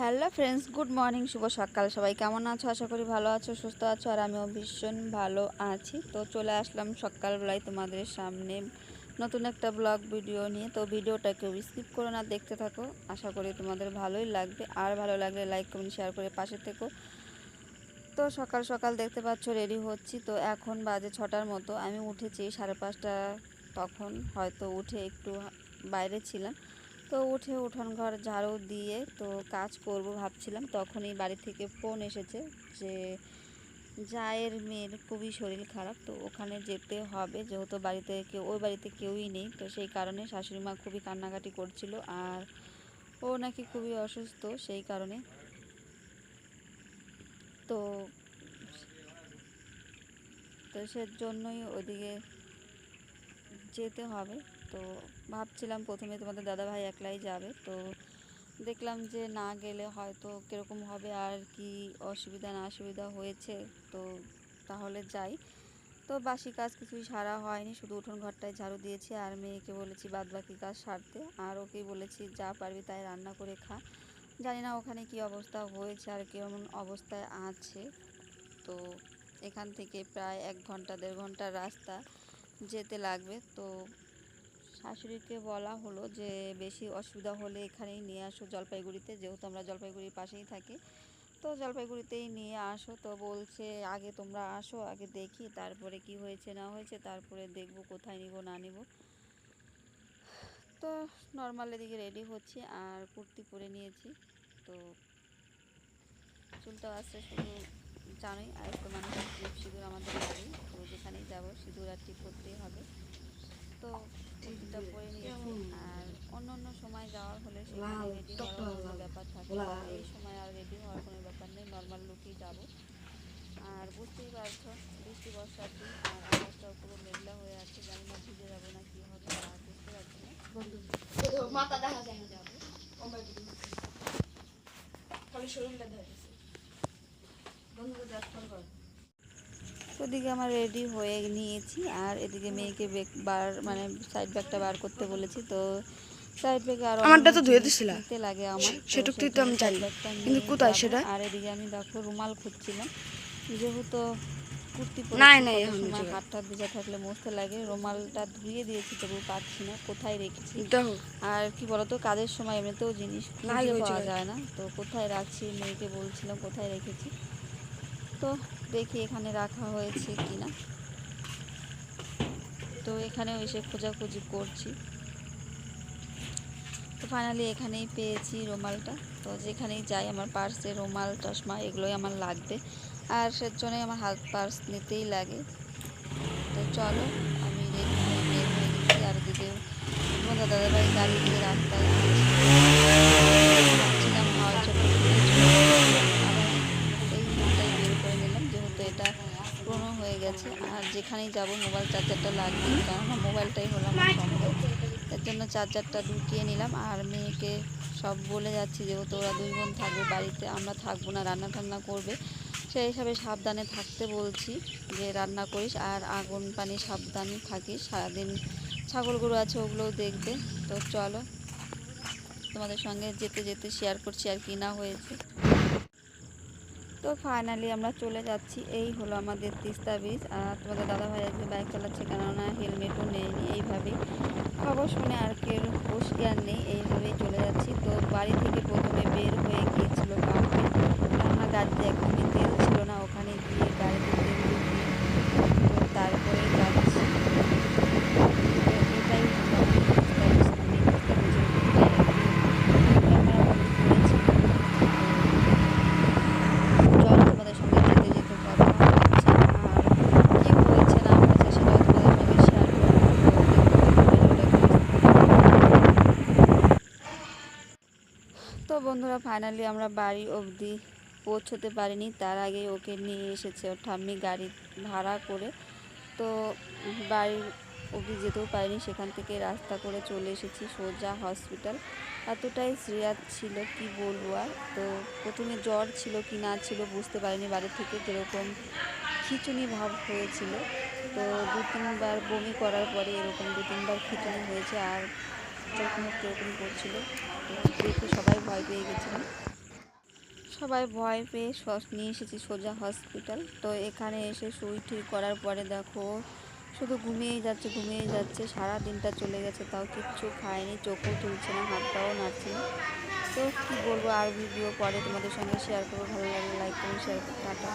Hello friends good morning শুভ সকাল। সবাই কেমন আছো? আশা করি ভালো আছো, সুস্থ আছো, আর আমিও ভীষণ ভালো আছি। তো চলে আসলাম সকালবেলায় তোমাদের সামনে নতুন একটা ব্লগ ভিডিও নিয়ে। তো ভিডিওটা কেউ স্কিপ করো না, দেখতে থাকো। আশা করি তোমাদের ভালোই লাগবে। আর ভালো লাগলে লাইক কমেন্ট শেয়ার করে পাশে থেকো। তো সকাল সকাল দেখতে পাচ্ছ রেডি হচ্ছি। তো এখন বাজে ছটার মতো। আমি উঠেছি সাড়ে পাঁচটা তখন, হয়তো উঠে একটু বাইরে ছিলাম। তো উঠে উঠোন ঘর ঝাড়ু দিয়ে তো কাজ করব ভাবছিলাম। তখনই বাড়ি থেকে ফোন এসেছে যে জায়ের মেয়ের খুবই শরীর খারাপ, তো ওখানে যেতে হবে। যেহেতু বাড়িতে কেউ ওই বাড়িতে কেউই নেই, তো সেই কারণে শাশুড়ি মা খুবই কান্নাকাটি করছিল আর ও নাকি খুবই অসুস্থ সেই কারণে। তো তো সেজন্যই ওদিকে যেতে হবে। তো ভাবছিলাম প্রথমে তোমাদের দাদাভাই একলাই যাবে। তো দেখলাম যে না গেলে হয়তো কীরকম হবে আর কি অসুবিধা না অসুবিধা হয়েছে, তো তাহলে যাই। তো বাসি কাজ কিছুই সারা হয়নি, শুধু উঠোন ঘরটায় ঝাড়ু দিয়েছি আর মেয়েকে বলেছি বাদ বাকি কাজ সারতে। আর ওকেই বলেছি, যা পারবি তাই রান্না করে খা। জানি না ওখানে কি অবস্থা হয়েছে আর কেমন অবস্থায় আছে। তো এখান থেকে প্রায় এক ঘণ্টা, দেড় ঘণ্টার রাস্তা যেতে লাগবে। তো শাশুড়িকে বলা হলো যে, বেশি অসুবিধা হলে এখানেই নিয়ে আসো জলপাইগুড়িতে, যেহেতু আমরা জলপাইগুড়ির পাশেই থাকি। তো জলপাইগুড়িতেই নিয়ে আসো। তো বলছে, আগে তোমরা আসো, আগে দেখি, তারপরে কি হয়েছে, না হয়েছে, তারপরে দেখব কোথায় নিব, না নিব। তো নর্মাল এদিকে রেডি হচ্ছি, আর কুর্তি পরে নিয়েছি। তো চুলটা আসছে শুধু জানোই, আর একটু মানুষের টিপ সিঁদুর আমাদের লাগে তো যেখানেই যাব সিঁদুর আর টিপ করতেই হবে তো কুর্তিটা পরে নিয়েছি আর অন্য অন্য সময় যাওয়ার হলে সেখানে রেডি হওয়ার কোনো ব্যাপার থাকে না। এই সময় আর রেডি হওয়ার কোনো ব্যাপার নেই নর্মাল লুকেই যাব। আর বুঝতেই পারছ বৃষ্টি বর্ষার দিন আর আকাশটাও পুরো মেঘলা হয়ে আছে জানি না ভিজে যাব না কি হবে আর বুঝতে পারছি না। মাথা দেখা যায় না যাবে শরীরটা ধরেছে বন্ধুকে ফোন কর ওদিকে আমার রেডি হয়ে নিয়েছি আর এদিকে মেয়েকে বার মানে সাইড ব্যাগটা বার করতে বলেছি তো সাইড ব্যাগে আর আমারটা তো ধুয়ে দিছিলা। লাগে আমার। সেটুকুই তো আমি জানি। কিন্তু কোথায় সেটা? আর এদিকে আমি দেখো রুমাল খুঁজছিলাম। যেহেতু কুর্তি নাই, নাই, কত এখন সময় যে- হাত টাত ভেজা থাকলে মুছতে লাগে। রুমালটা ধুয়ে দিয়েছি তবু পাচ্ছি না কোথায় রেখেছি? আর কি বলতো কাজের সময় এমনিতেও জিনিস খুঁজে পাওয়া যায় না। তো কোথায় রাখছি? মেয়েকে বলছিলাম কোথায় রেখেছি? তো দেখি এখানে রাখা হয়েছে কি না তো এখানেও এসে খোঁজাখুঁজি করছি। তো ফাইনালি এখানেই পেয়েছি রুমালটা। তো যেখানেই যাই আমার পার্সে রুমাল, চশমা এগুলোই আমার লাগবে। আর সেজন্যই আমার হাত পার্স নিতেই লাগে। তো চলো, আমি বের হয়ে গেছি। আর দিকে তোমাদের দাদাভাই গাড়ি দিয়ে রাস্তায় এই বের করে যেহেতু এটা পুরোনো হয়ে গেছে। আর যেখানেই যাব মোবাইল চার্জারটা লাগবে কারণ মোবাইলটাই হলো আমার সম্ভব এর জন্য চার্জারটা ঢুকিয়ে নিলাম। আর মেয়েকে সব বলে যাচ্ছি যেহেতু ওরা দুই বোন থাকবে, বাড়িতে আমরা থাকব না রান্না টান্না করবে। সেই হিসাবে সাবধানে থাকতে বলছি যে, রান্না করিস আর আগুন পানি সাবধানে থাকিস। সারাদিন ছাগল গরু আছে, ওগুলোও দেখবে। তো চলো তোমাদের সঙ্গে যেতে যেতে শেয়ার করছি আর কি না হয়েছে। তো ফাইনালি আমরা চলে যাচ্ছি। এই হলো আমাদের তিস্তা ব্রিজ আর তোমাদের দাদাভাই আজকে বাইক চালাচ্ছে, কেননা হেলমেটও নেয়নি এইভাবেই খবর শুনে আর কেউ জ্ঞান নেই, এইভাবেই চলে যাচ্ছি। তো বাড়ি থেকে প্রথমে বের হয়ে গিয়েছিল পাম্পে কেননা গাড়িতে একদমই তেল ছিল না ওখানে গিয়ে গাড়িতে তেল ঢুকিয়ে তো তারপরে যাচ্ছি তো এটাই হলো আমাদের তিস্তা ব্রিজ। আমি তিস্তা ব্রিজের উপরটাই একটু ক্যামেরা বন্দি করেছি চলো তোমাদের সঙ্গে যেতে যেতে কথা হচ্ছে আর কি হয়েছে না হয়েছে সেটাও তোমাদের সঙ্গে শেয়ার তো বন্ধুরা ফাইনালি আমরা বাড়ি অবধি পৌঁছতে পারিনি। তার আগে ওকে নিয়ে এসেছে ওর ঠাম্মি গাড়ি ভাড়া করে। তো বাড়ির অবধি যেতেও পারিনি, সেখান থেকে রাস্তা করে চলে এসেছি সোজা হসপিটাল এতটাই সিরিয়াস ছিল, কি বলব আর? তো প্রথমে জ্বর ছিল কি না ছিল বুঝতে পারিনি বাড়ি থেকে যেরকম খিচুনি ভাব হয়েছিল। তো দু তিনবার বমি করার পরে এরকম দু তিনবার খিচুনি হয়েছে। আর চোখ মুখ করছিল, দেখে সবাই ভয় পেয়ে গেছিলাম সবাই ভয় পেয়ে নিয়ে এসেছি সোজা হসপিটাল। তো এখানে এসে সুই ঠিক করার পরে দেখো, শুধু ঘুমিয়েই যাচ্ছে ঘুমিয়েই যাচ্ছে, সারা দিনটা চলে গেছে, তাও কিচ্ছু খায়নি, চোখও তুলছে না হাত পাও নাড়ছে না। তো কী বলব, আর ভিডিও পরে তোমাদের সঙ্গে শেয়ার করব। ভালো লাগলে লাইক করুন শেয়ার করুন টাটা।